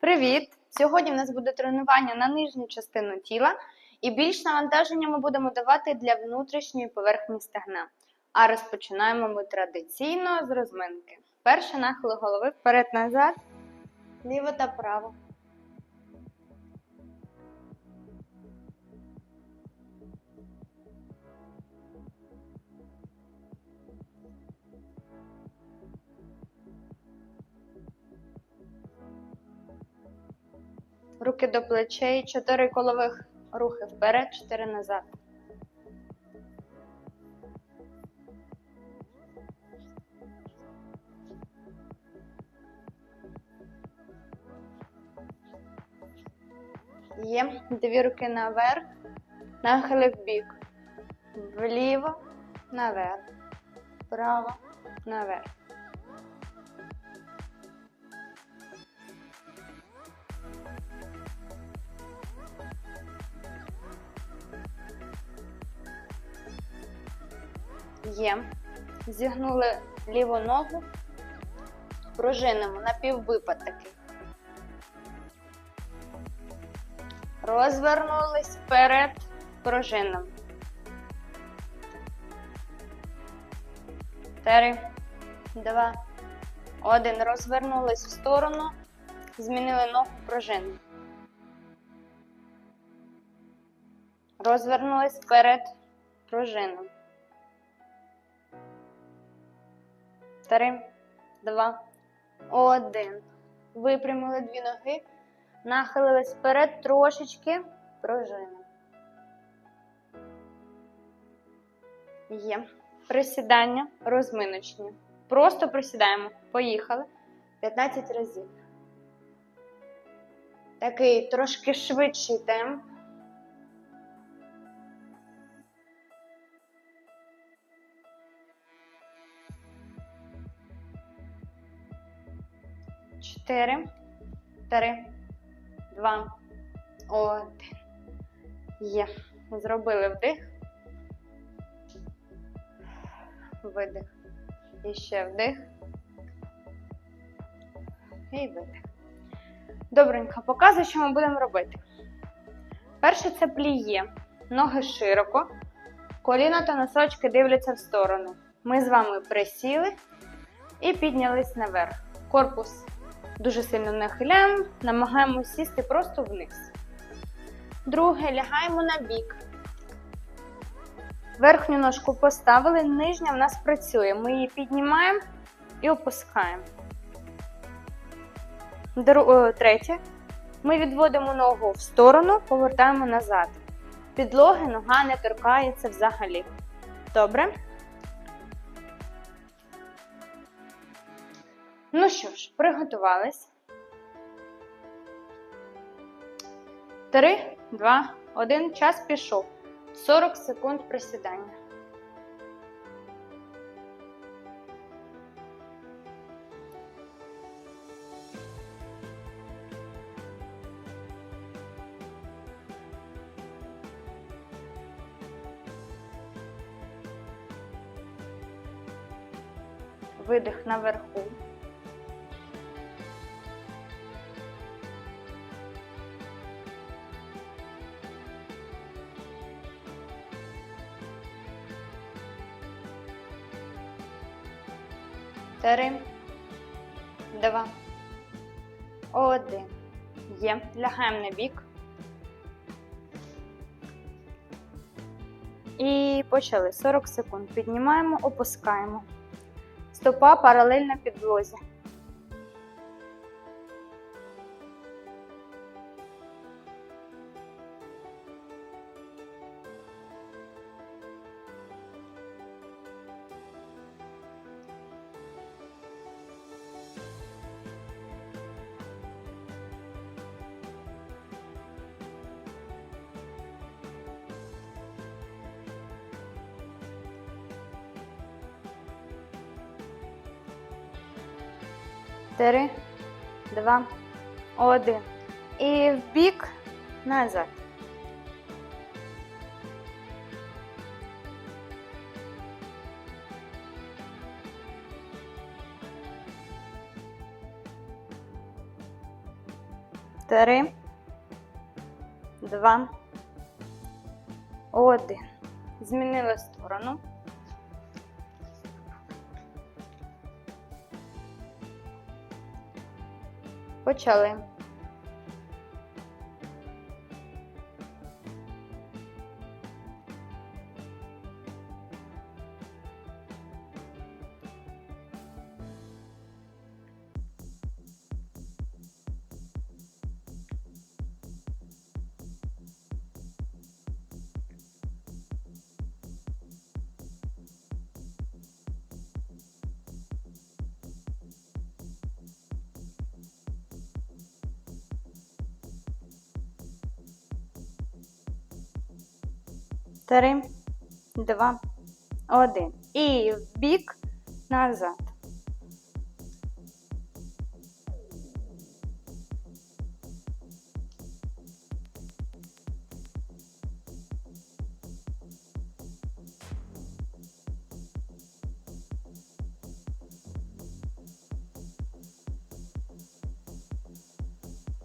Привіт! Сьогодні в нас буде тренування на нижню частину тіла і більш навантаження ми будемо давати для внутрішньої поверхні стегна. А розпочинаємо ми традиційно з розминки. Перше нахили голови вперед-назад, ліво та право. Руки до плечей, чотири колових рухи вперед, чотири назад. Є. Дві руки наверх, нахили в бік. Вліво, наверх. Вправо, наверх. Є. Зігнули ліву ногу, пружинимо на піввипад. Розвернулись вперед, пружинимо. Три, два, один. Розвернулись в сторону, змінили ногу пружину. Розвернулись вперед, пружину. Три, два, один. Випрямили дві ноги, нахилились вперед трошечки, пружини. Є. Присідання розминочні. Просто присідаємо. Поїхали. 15 разів. Такий трошки швидший темп. Чотири, три, два, один. Є. Зробили вдих. Видих. І ще вдих. І видих. Добренько, показую, що ми будемо робити. Перше це пліє. Ноги широко. Коліна та носочки дивляться в сторону. Ми з вами присіли і піднялись наверх. Корпус дуже сильно нахиляємо, намагаємося сісти просто вниз. Друге, лягаємо на бік. Верхню ножку поставили, нижня в нас працює. Ми її піднімаємо і опускаємо. Дру- Третє. Ми відводимо ногу в сторону, повертаємо назад. Підлоги нога не торкається взагалі. Добре? Ну що ж, приготувались. Три, два, один. Час пішов. 40 секунд присідання. Видих наверху. Два, один. Є. Лягаємо на бік. І почали. 40 секунд. Піднімаємо, опускаємо. Стопа паралельно підлозі. Три, два, один. І в бік назад. Три. Два. Один. Змінили сторону. Почали. Три, два, один. І в бік назад.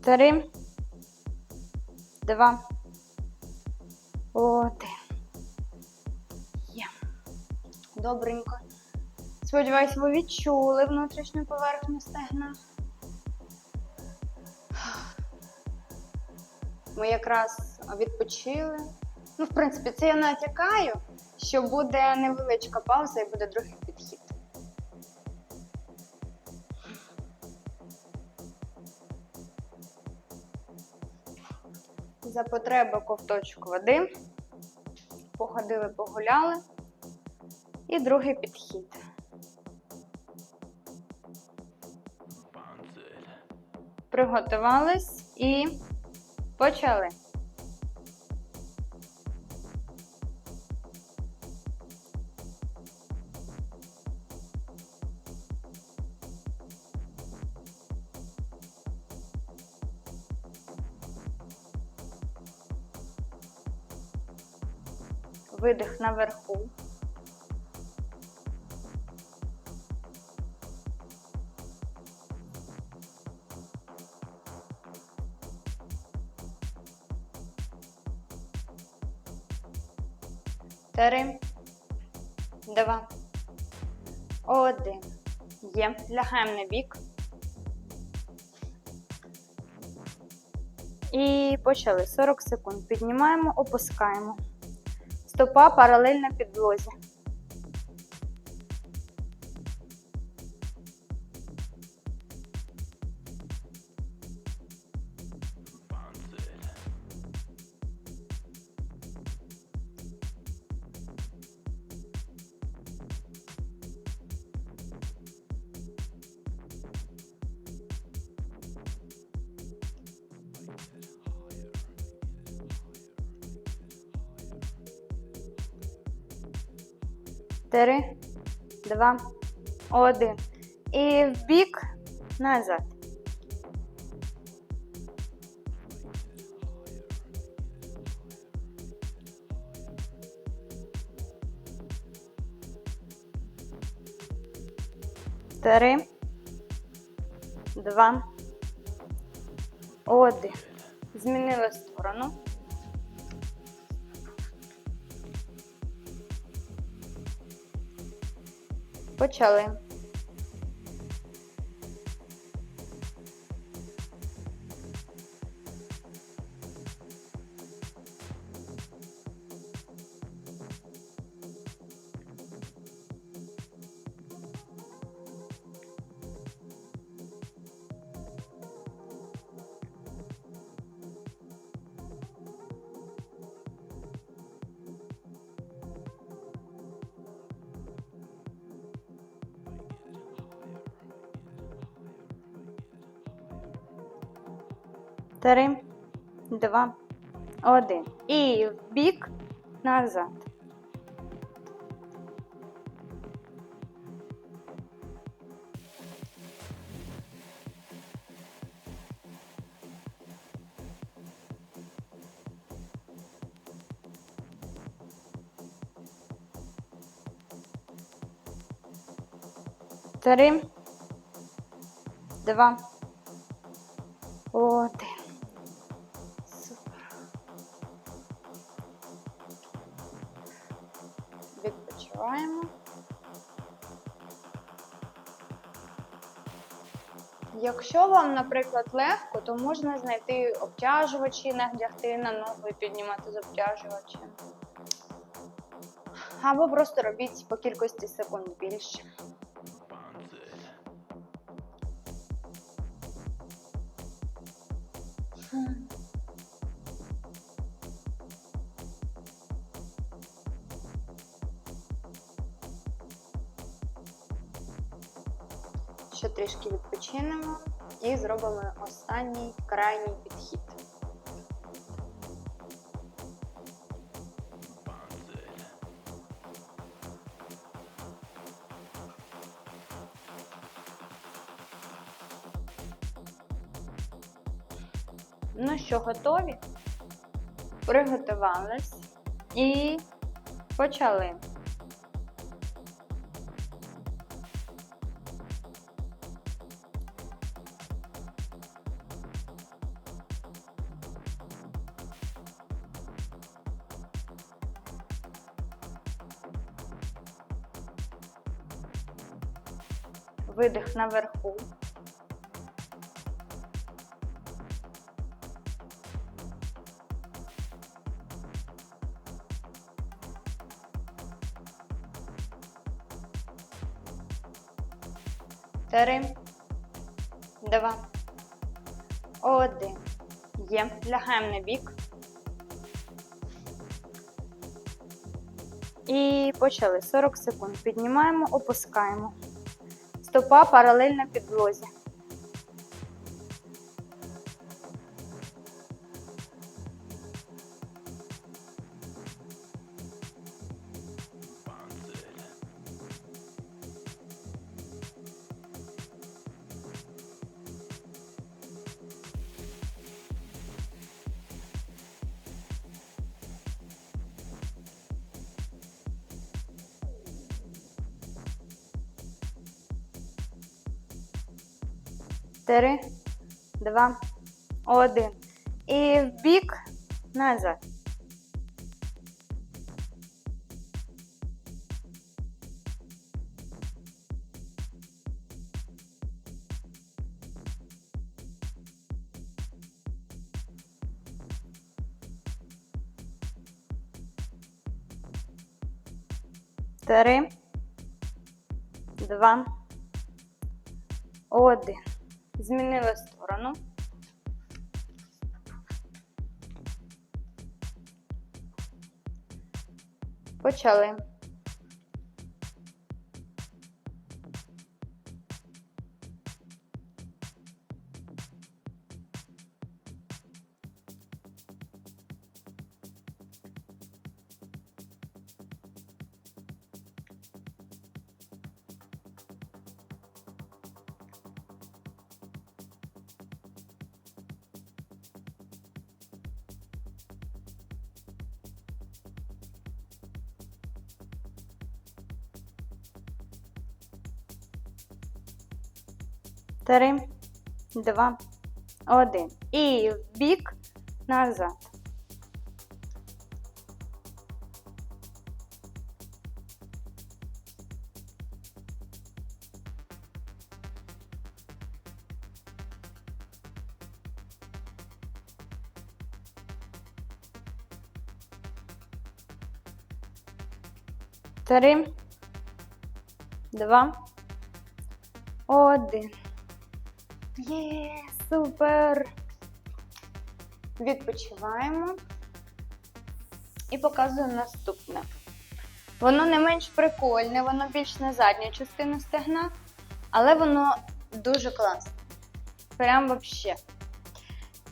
Три, два, Добренько. Сподіваюсь, ви відчули внутрішню поверхню стегна. Ми якраз відпочили. Ну, в принципі, це я натякаю, що буде невеличка пауза і буде другий підхід. За потреби ковточок води. Походили, погуляли. І другий підхід. Приготувались і почали. Видих наверху. Три, два, один. Є. Лягаємо на бік. І почали. 40 секунд. Піднімаємо, опускаємо. Стопа паралельно підлозі. Три, два, один. І в бік назад. Три, два, один. Змінили сторону. Почали. Три, два, один. І в бік назад. Три, два, один. Якщо вам, наприклад, легко, то можна знайти обтяжувачі, надягти на ногу і піднімати з обтяжувачем. Або просто робіть по кількості секунд більше. Ще трішки відпочинемо і зробимо останній крайній підхід. Ну що, готові? Приготувались і почали. Видих наверху. Три, два, один. Є. Лягаємо на бік. І почали. 40 секунд. Піднімаємо, опускаємо. Стопа паралельна підлозі. Три, два, один. І в бік назад. Три, два, один. Змінили сторону. Почали. Три, два, один. І в бік назад. Три, два, один. Є, супер. Відпочиваємо і показую наступне. Воно не менш прикольне, воно більш на задню частину стегна, але воно дуже класне. Прям вообще.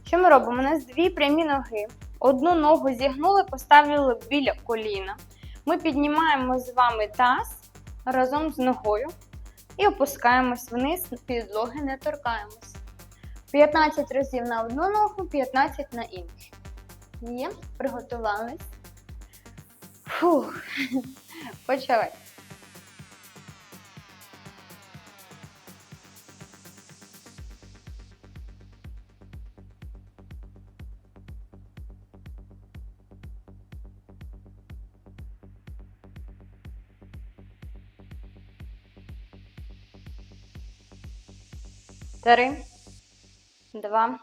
Що ми робимо? У нас дві прямі ноги. Одну ногу зігнули, поставили біля коліна. Ми піднімаємо з вами таз разом з ногою і опускаємось вниз, підлоги не торкаємось. 15 разів на одну ногу, 15 на іншу. Є, приготувались. Фух. Почали. Три, два,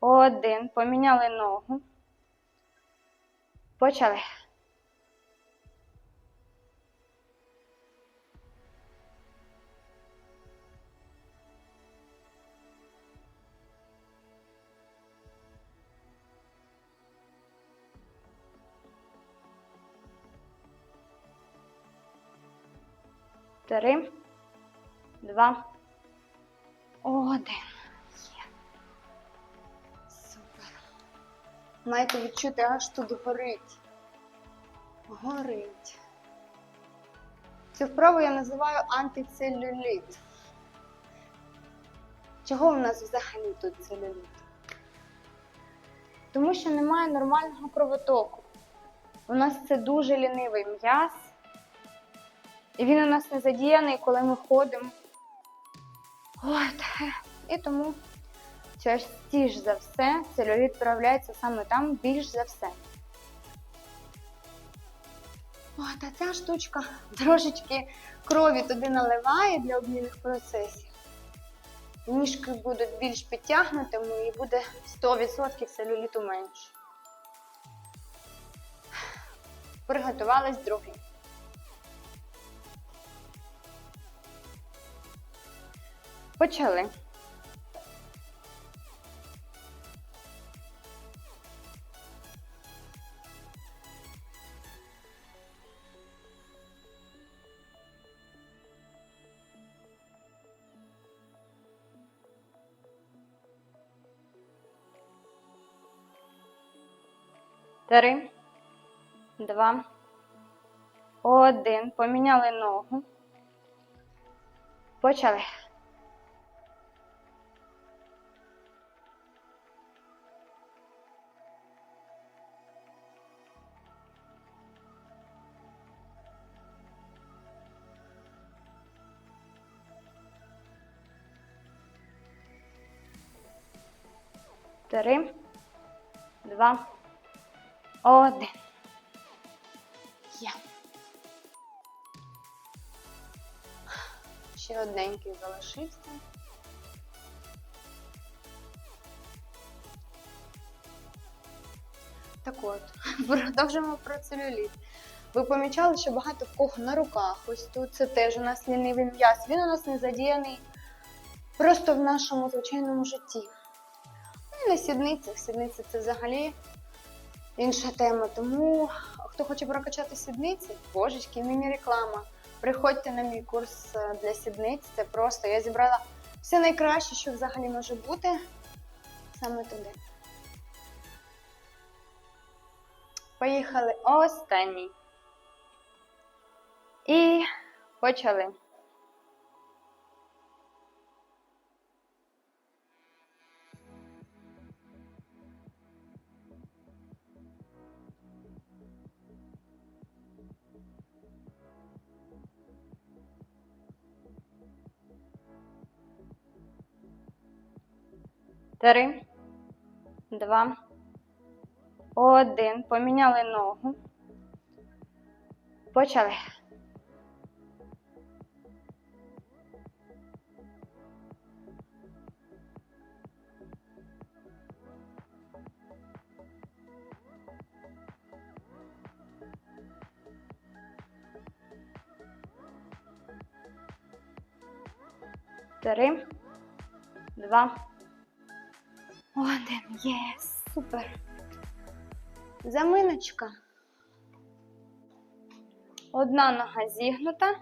один. Поміняли ногу. Почали. Три, два, один. Є. Супер. Маєте відчути, аж тут горить. Горить. Цю вправу я називаю антицелюліт. Чого у нас взагалі тут целюліт? Тому що немає нормального кровотоку. У нас це дуже лінивий м'яз. І він у нас не задіяний, коли ми ходимо. От. І тому частіше за все целюліт проявляється саме там більш за все. От, а ця штучка трошечки крові туди наливає для обмінних процесів. Ніжки будуть більш підтягнутими і буде 100% целюліту менше. Приготувались другий. Почали. Три, два, один. Поміняли ногу. Почали. Три, два, один. Є. Ще одненький залишився. Так от, продовжимо про целюліт. Ви помічали, що багато в кого на руках. Ось тут це теж у нас лінивий м'яз. Він у нас не задіяний просто в нашому звичайному житті. Ну, і на сідницях. Сідниці це взагалі інша тема. Тому хто хоче прокачати сідниці, божечки, міні-реклама. Приходьте на мій курс е, для сідниць. Це просто я зібрала все найкраще, що взагалі може бути саме туди. Поїхали останній. І почали. Три, два, один. Поміняли ногу. Почали. Три, два, один. Є, супер. Заминочка. Одна нога зігнута,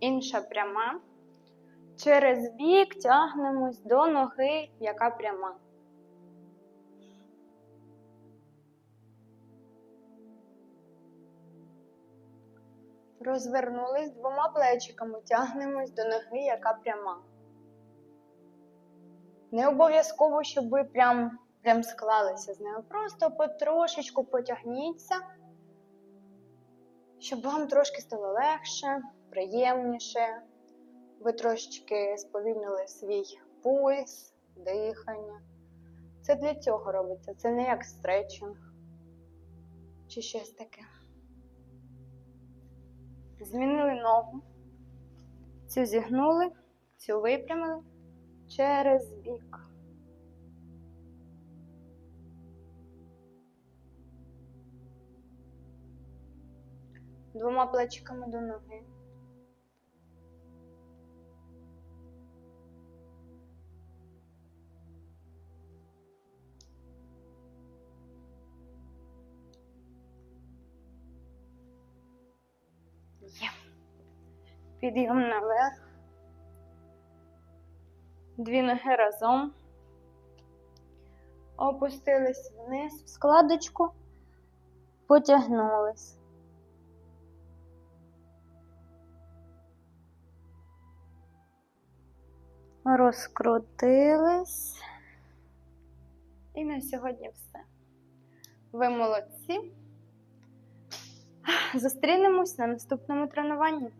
інша пряма. Через бік тягнемось до ноги, яка пряма. Розвернулись двома плечиками, тягнемось до ноги, яка пряма. Не обов'язково, щоб ви прям, прям склалися з нею. Просто потрошечку потягніться, щоб вам трошки стало легше, приємніше. Ви трошечки сповільнили свій пульс, дихання. Це для цього робиться, це не як стретчинг чи щось таке. Змінили ногу, цю зігнули, цю випрямили. Через бік. Двома плечиками до ноги. Є. Наверх. Дві ноги разом. Опустились вниз в складочку, потягнулись. Розкрутились. І на сьогодні все. Ви молодці. Зустрінемось на наступному тренуванні.